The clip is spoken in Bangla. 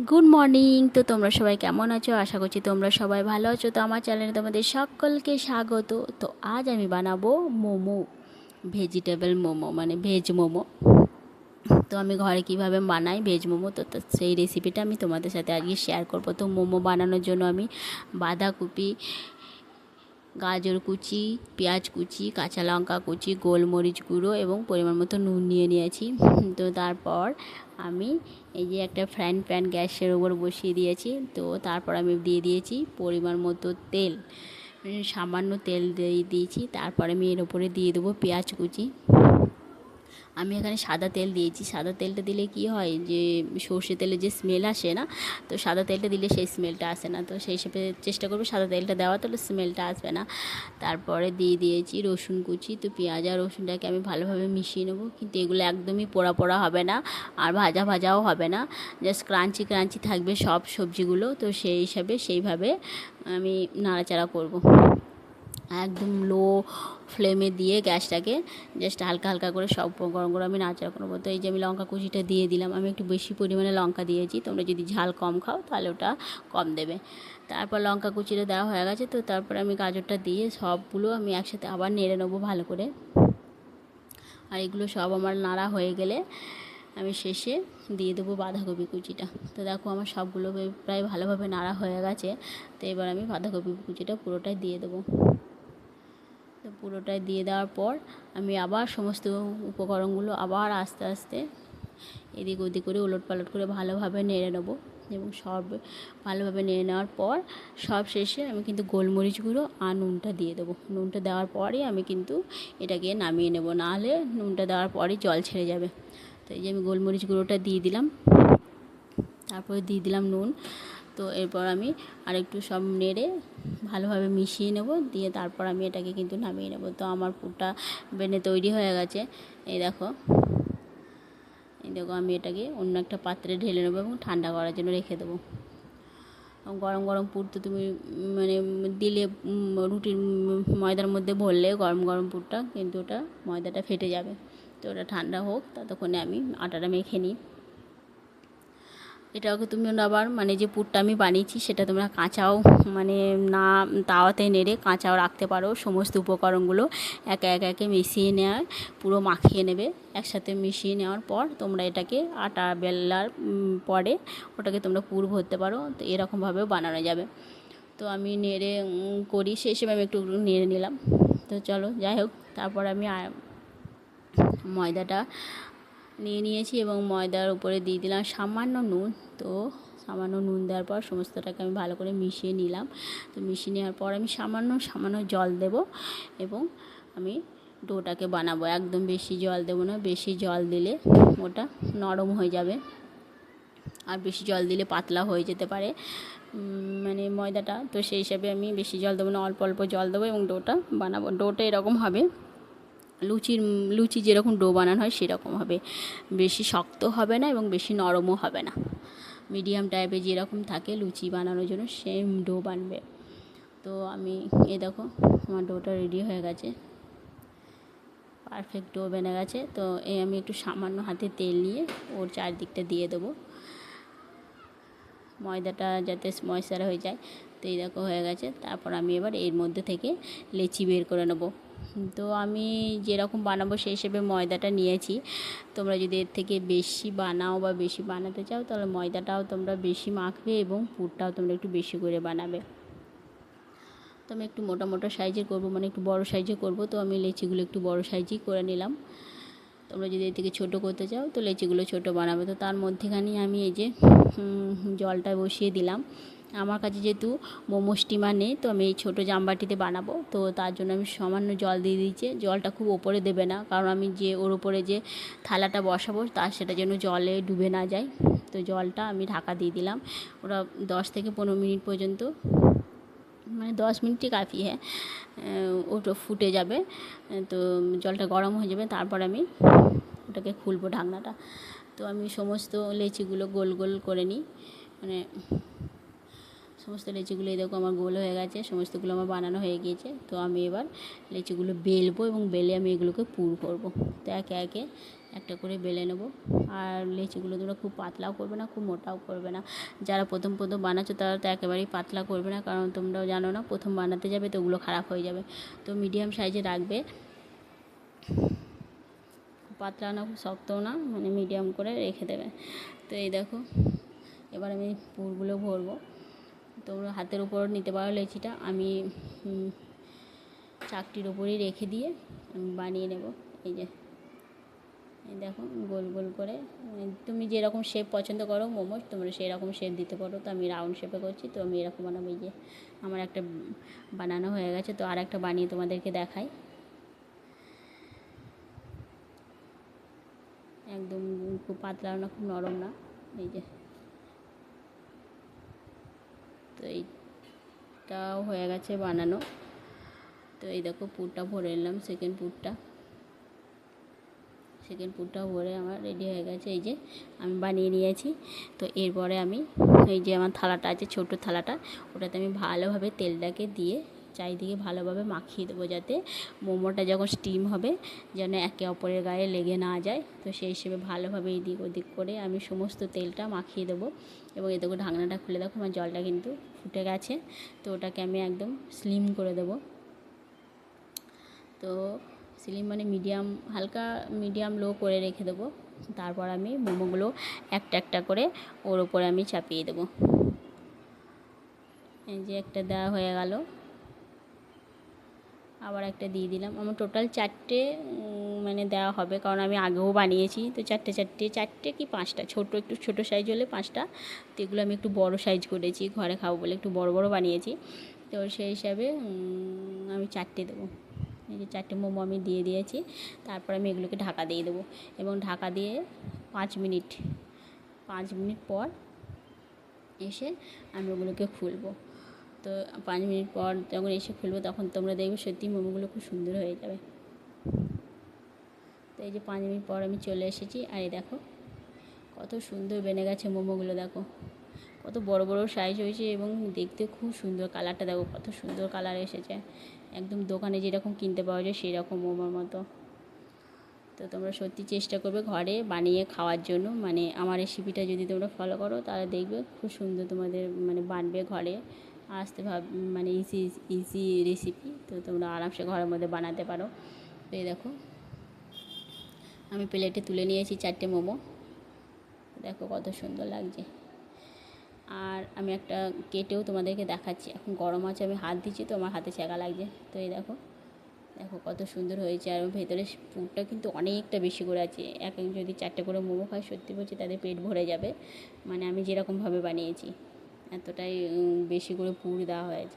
গুড মর্নিং তো তোমরা সবাই কেমন আছো? আশা করছি তোমরা সবাই ভালো আছো। তো আমার চ্যানেলে তোমাদের সকলকে স্বাগত। তো আজ আমি বানাবো মোমো ভেজিটেবল মোমো মানে ভেজ মোমো। তো আমি ঘরে কীভাবে বানাই ভেজ মোমো? তো সেই রেসিপিটা আমি তোমাদের সাথে আজকে শেয়ার করব। তো মোমো বানানোর জন্য আমি বাঁধাকপি গাজর কুচি, পেঁয়াজ কুচি, কাঁচা লঙ্কা কুচি, গোলমরিচ গুঁড়ো এবং পরিমাণ মতো নুন নিয়ে নিয়েছি। তো তারপর আমি এই যে একটা ফ্রাইং প্যান গ্যাসের ওপর বসিয়ে দিয়েছি। তো তারপর আমি দিয়ে দিয়েছি পরিমাণ মতো তেল। সামান্য তেল দিয়ে দিয়েছি। তারপর আমি এর ওপরে দিয়ে দেবো পেঁয়াজ কুচি। আমি এখানে সাদা তেল দিয়েছি। সাদা তেলটা দিলে কি হয় যে সর্ষে তেলে যে স্মেল আসে না, তো সাদা তেলটা দিলে সেই স্মেলটা আসে না। তো সেই হিসেবে চেষ্টা করব সাদা তেলটা দেওয়া তাহলে স্মেলটা আসবে না। তারপরে দিয়ে দিয়েছি রসুন কুচি। তো পেঁয়াজ আর রসুনটাকে আমি ভালোভাবে মিশিয়ে নেব। কিন্তু এগুলো একদমই পোড়া পোড়া হবে না, আর ভাজা ভাজাও হবে না। জাস্ট ক্রাঞ্চি ক্রাঞ্চি থাকবে সব সবজিগুলো। তো সেই হিসাবে সেইভাবে আমি নাড়াচাড়া করব। একদম লো ফ্লেমে দিয়ে গ্যাসটাকে জাস্ট হালকা হালকা করে সব গরম করে আমি নাচা করব। তো এই যে আমি লঙ্কা কুচিটা দিয়ে দিলাম, আমি একটু বেশি পরিমাণে লঙ্কা দিয়েছি, তোমরা যদি ঝাল কম খাও তাহলে ওটা কম দেবে। তারপর লঙ্কা কুচিটা দেওয়া হয়ে গেছে, তো তারপর আমি গাজরটা দিয়ে সবগুলো আমি একসাথে আবার নেড়ে নেব ভালো করে। আর এগুলো সব আমার নাড়া হয়ে গেলে আমি শেষে দিয়ে দেবো বাঁধাকপি কুচিটা। তো দেখো আমার সবগুলো প্রায় ভালোভাবে নাড়া হয়ে গেছে, তো এবার আমি বাঁধাকপি কুচিটা পুরোটাই দিয়ে দেবো। তো পুরোটাই দিয়ে দেওয়ার পর আমি আবার সমস্ত উপকরণগুলো আবার আস্তে আস্তে এদিক ওদিক করে ওলট পালট করে ভালোভাবে নেড়ে নেব এবং সব ভালোভাবে নেড়ে নেওয়ার পর সব শেষে আমি কিন্তু গোলমরিচ গুঁড়ো আর নুনটা দিয়ে দেবো। নুনটা দেওয়ার পরই আমি কিন্তু এটাকে নামিয়ে নেব। নাহলে নুনটা দেওয়ার পরই জল ছেড়ে যাবে। তো এই যে আমি গোলমরিচ গুঁড়োটা দিয়ে দিলাম। তারপরে দিয়ে দিলাম নুন। তো এরপর আমি আরেকটু সব নেড়ে ভালোভাবে মিশিয়ে নেব। দিয়ে তারপর আমি এটাকে কিন্তু নামিয়ে নেব। তো আমার পুরটা বেনে তৈরি হয়ে গেছে। এই দেখো। এই দেখো, আমি এটাকে অন্য একটা পাত্রে ঢেলে নেব এবং ঠান্ডা করার জন্য রেখে দেবো। গরম গরম পুর তো তুমি মানে দিলে রুটির ময়দার মধ্যে ভরলে গরম গরম পুরটা কিন্তু ওটা ময়দাটা ফেটে যাবে। তো ওটা ঠান্ডা হোক, ততক্ষণে আমি আটাটা মেখে নিই। এটাকে তুমি আবার মানে যে পুরটা আমি বানিয়েছি সেটা তোমরা কাঁচাও মানে না তাওয়াতে নেড়ে কাঁচাও রাখতে পারো সমস্ত উপকরণগুলো একে একে একে মিশিয়ে নেওয়ার পুরো মাখিয়ে নেবে। একসাথে মিশিয়ে নেওয়ার পর তোমরা এটাকে আটা বেলার পরে ওটাকে তোমরা পুর ভরতে পারো, তো এরকমভাবেও বানানো যাবে। তো আমি নেড়ে করি, সেই হিসেবে আমি একটু নেড়ে নিলাম। তো চলো, যাই হোক, তারপর আমি ময়দাটা নিয়ে নিয়েছি এবং ময়দার উপরে দিয়ে দিলাম সামান্য নুন। তো সামান্য নুন দেওয়ার পর সমস্তটাকে আমি ভালো করে মিশিয়ে নিলাম। তো মিশিয়ে নেওয়ার পর আমি সামান্য সামান্য জল দেব এবং আমি ডোটাকে বানাবো। একদম বেশি জল দেবো না, বেশি জল দিলে ওটা নরম হয়ে যাবে আর বেশি জল দিলে পাতলা হয়ে যেতে পারে। মানে ময়দাটা, তো সেই হিসাবে আমি বেশি জল দেবো না, অল্প অল্প জল দেবো এবং ডোটা বানাবো। ডোটা এরকম হবে, লুচির, লুচি যেরকম ডো বানানো হয় সেরকম হবে। বেশি শক্ত হবে না এবং বেশি নরমও হবে না। মিডিয়াম টাইপের যেরকম থাকে লুচি বানানোর জন্য সেম ডো বানবে। তো আমি এ দেখো, আমার ডোটা রেডি হয়ে গেছে। পারফেক্ট ডো বেনে গেছে। তো এই আমি একটু সামান্য হাতে তেল নিয়ে ওর চারদিকটা দিয়ে দেবো। ময়দাটা যাতে ময়সার হয়ে যায়। তো এই দেখো, হয়ে গেছে। তারপর আমি এবার এর মধ্যে থেকে লেচি বের করে নেব। তো আমি যেরকম বানাবো সেই হিসেবে ময়দাটা নিয়েছি। তোমরা যদি এর থেকে বেশি বানাও বা বেশি বানাতে চাও, তাহলে ময়দাটাও তোমরা বেশি মাখবে এবং পুরটাও তোমরা একটু বেশি করে বানাবে। তো আমি একটু মোটা মোটা সাইজের করব মানে একটু বড় সাইজে করব। তো আমি লেচিগুলো একটু বড় সাইজই করে নিলাম। তোমরা যদি এর থেকে ছোটো করতে চাও, তো লেচিগুলো ছোটো বানাবে। তো তার মধ্যেখানেই আমি এই যে জলটা বসিয়ে দিলাম। আমার কাছে যেহেতু মোমো স্টিমার নেই, তো আমি এই ছোটো জামবাটিতে বানাবো। তো তার জন্য আমি সামান্য জল দিয়ে দিয়েছি। জলটা খুব ওপরে দেবে না, কারণ আমি যে ওর ওপরে যে থালাটা বসাবো, তার সেটা যেন জলে ডুবে না যায়। তো জলটা আমি ঢাকা দিয়ে দিলাম। ওরা দশ থেকে পনেরো মিনিট পর্যন্ত মানে দশ মিনিটই কাফি হ্যাঁ ওটা ফুটে যাবে। তো জলটা গরম হয়ে যাবে, তারপর আমি ওটাকে খুলবো ঢাকনাটা। তো আমি সমস্ত লেচিগুলো গোল গোল করে নিই। মানে সমস্ত লেচিগুলো দেখো আমার গোল হয়ে গেছে, সমস্তগুলো আমার বানানো হয়ে গিয়েছে। তো আমি এবার লেচিগুলো বেলবো এবং বেলে আমি এগুলোকে পুর করব। তো একে একে একটা করে বেলে নেব। আর লেচিগুলো তোমরা খুব পাতলাও করবে না, খুব মোটাও করবে না। যারা প্রথম প্রথম বানাচ্ছো তারা তো একেবারেই পাতলা করবে না, কারণ তোমরাও জানো না, প্রথম বানাতে যাবে তো ওগুলো খারাপ হয়ে যাবে। তো মিডিয়াম সাইজে রাখবে। খুব পাতলা না খুব শক্তও না মানে মিডিয়াম করে রেখে দেবে। তো এই দেখো, এবার আমি পুরগুলো ভরবো। তোমরা হাতের উপর নিতে পারো লেচিটা, আমি চাকটির ওপরেই রেখে দিয়ে আমি বানিয়ে নেব। এই যে দেখো, গোল গোল করে মানে তুমি যেরকম শেপ পছন্দ করো মোমোজ, তোমরা সেই রকম শেপ দিতে পারো। তো আমি রাউন্ড শেপে করছি, তো আমি এরকম বানাবো। এই যে, আমার একটা বানানো হয়ে গেছে, তো আর একটা বানিয়ে তোমাদেরকে দেখাই। একদম খুব পাতলাও না, খুব নরম না। এই যে তো এইটাও হয়ে গেছে বানানো। তো এই দেখো পুরটা ভরে নিলাম সেকেন্ড পুরটা। সেকেন্ড পুরটা ভরে আমার রেডি হয়ে গেছে। এই যে আমি বানিয়ে নিয়েছি। তো এরপরে আমি এই যে আমার থালাটা আছে, ছোটো থালাটা, ওটাতে আমি ভালোভাবে তেলটাকে দিয়ে চারিদিকে ভালোভাবে মাখিয়ে দেবো যাতে মোমোটা যখন স্টিম হবে, যেন একে অপরের গায়ে লেগে না যায়। তো সেই হিসেবে ভালোভাবে এদিক ওদিক করে আমি সমস্ত তেলটা মাখিয়ে দেবো। এবং এ ঢাকনাটা খুলে দেখো, আমার জলটা কিন্তু ফুটে গেছে। তো ওটাকে আমি একদম স্লিম করে দেবো। তো স্লিম মানে মিডিয়াম হালকা মিডিয়াম লো করে রেখে দেবো। তারপর আমি মোমোগুলো একটা একটা করে ওর ওপরে আমি চাপিয়ে দেবো। এই যে একটা দেওয়া হয়ে গেল। আবার একটা দিয়ে দিলাম। আমার টোটাল চারটে মানে দেওয়া হবে, কারণ আমি আগেও বানিয়েছি। তো চারটে চারটে চারটে কি পাঁচটা? ছোট একটু, ছোট সাইজ হলে পাঁচটা। তো এগুলো আমি একটু বড় সাইজ করেছি, ঘরে খাব বলে একটু বড় বড় বানিয়েছি। তো সেই হিসাবে আমি চারটে দেবো। এই যে চারটে মোমো আমি দিয়ে দিয়েছি। তারপর আমি এগুলোকে ঢাকা দিয়ে দেবো। এবং ঢাকা দিয়ে পাঁচ মিনিট পাঁচ মিনিট পর এসে আমি ওগুলোকে খুলবো। তো পাঁচ মিনিট পর যখন এসে খুলবো, তখন তোমরা দেখবে সত্যি মোমোগুলো খুব সুন্দর হয়ে যাবে। তো এই যে পাঁচ মিনিট পর আমি চলে এসেছি, আর এই দেখো কত সুন্দর বেনে গেছে মোমোগুলো, দেখো। কত বড় বড় সাইজ হয়েছে এবং দেখতে খুব সুন্দর কালারটা দেখো কত সুন্দর কালার এসেছে। একদম দোকানে যেরকম কিনতে পাওয়া যায় সেই রকম মোমোর মতো। তো তোমরা সত্যি চেষ্টা করবে ঘরে বানিয়ে খাওয়ার জন্য। মানে আমার রেসিপিটা যদি তোমরা ফলো করো, তাহলে দেখবে খুব সুন্দর তোমাদের মানে বানবে ঘরে। আসতে ভাব মানে ইজি ইজি রেসিপি তো তোমরা আরামসে ঘরের মধ্যে বানাতে পারো। তো এই দেখো, আমি প্লেটে তুলে নিয়েছি চারটে মোমো। দেখো কত সুন্দর লাগছে। আর আমি একটা কেটেও তোমাদেরকে দেখাচ্ছি। এখন গরম আছে, আমি হাত দিচ্ছি তো, আমার হাতে ছ্যাঁকা লাগছে। তো এই দেখো দেখো কত সুন্দর হয়েছে। আর ভেতরে পুরটা কিন্তু অনেকটা বেশি করে আছে। এক এক যদি চারটে করে মোমো খায়, সত্যি বলছি তাদের পেট ভরে যাবে। মানে আমি যেরকমভাবে বানিয়েছি। এতটাই বেশি করে পুর দেওয়া হয়েছে।